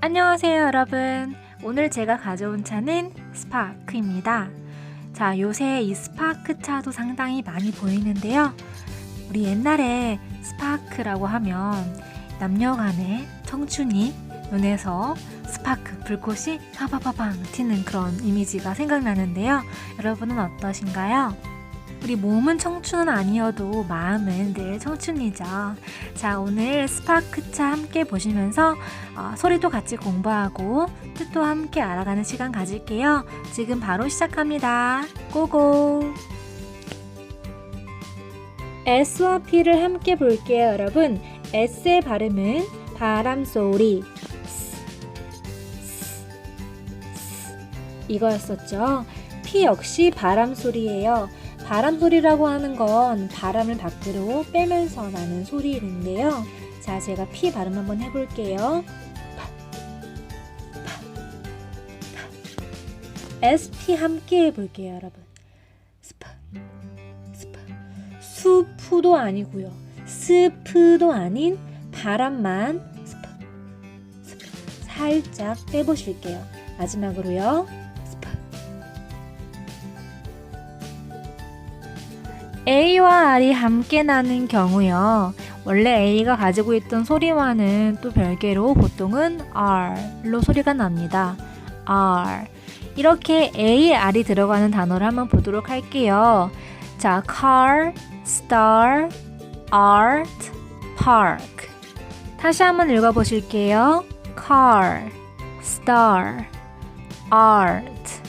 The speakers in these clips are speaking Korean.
안녕하세요, 여러분. 오늘 제가 가져온 차는 스파크입니다. 자, 요새 이 스파크 차도 상당히 많이 보이는데요. 우리 옛날에 스파크라고 하면 남녀 간의 청춘이 눈에서 스파크, 불꽃이 파파파방 튀는 그런 이미지가 생각나는데요. 여러분은 어떠신가요? 우리 몸은 청춘은 아니어도 마음은 늘 청춘이죠. 자, 오늘 스파크차 함께 보시면서 어, 소리도 같이 공부하고 뜻도 함께 알아가는 시간 가질게요. 지금 바로 시작합니다. 고고! S와 P를 함께 볼게요, 여러분. S의 발음은 바람 소리. 스, 스, 스. 이거였었죠. P 역시 바람 소리예요. 바람 소리라고 하는 건 바람을 밖으로 빼면서 나는 소리인데요. 자, 제가 P 발음 한번 해볼게요. SP 함께 해볼게요, 여러분. 스파, 스파. 수프도 아니고요. 스프도 아닌 바람만 스파, 스파. 살짝 빼보실게요. 마지막으로요. A와 R이 함께 나는 경우요. 원래 A가 가지고 있던 소리와는 또 별개로 보통은 R로 소리가 납니다. R. 이렇게 A, R이 들어가는 단어를 한번 보도록 할게요. 자, car, star, art, park. 다시 한번 읽어보실게요. car, star, art,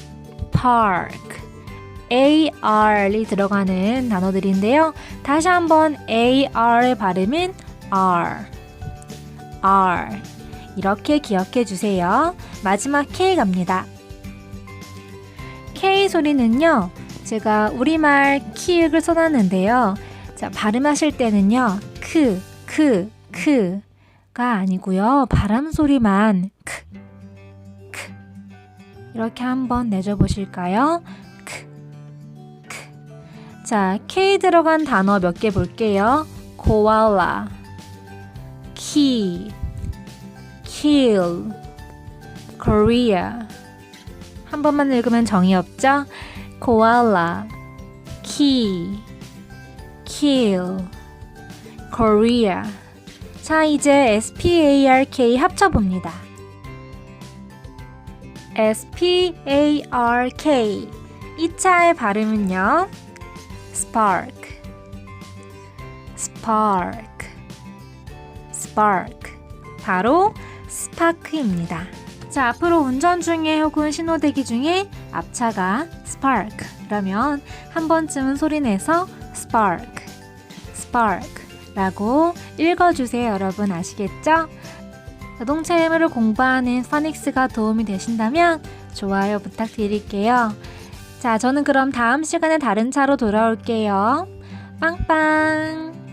park. AR이 들어가는 단어들인데요. 다시 한번 AR의 발음은 R. R. 이렇게 기억해 주세요. 마지막 K 갑니다. K 소리는요. 제가 우리말 키읔을 써놨는데요. 자, 발음하실 때는요. 크, 크, 크가 아니고요. 바람 소리만 크, 크. 이렇게 한번 내줘 보실까요? 자, K 들어간 단어 몇 개 볼게요. koala, key, kill, Korea. 한 번만 읽으면 정이 없죠? koala, key, kill, Korea. 자, 이제 SPARK 합쳐봅니다. SPARK. 이 차의 발음은요. Spark, spark, spark. 바로 스파크입니다. 자, 앞으로 운전 중에 혹은 신호 대기 중에 앞차가 spark 라면 한 번쯤은 소리내서 spark, spark 라고 읽어주세요. 여러분 아시겠죠? 자동차 예물을 공부하는 파닉스가 도움이 되신다면 좋아요 부탁드릴게요. 자, 저는 그럼 다음 시간에 다른 차로 돌아올게요. 빵빵!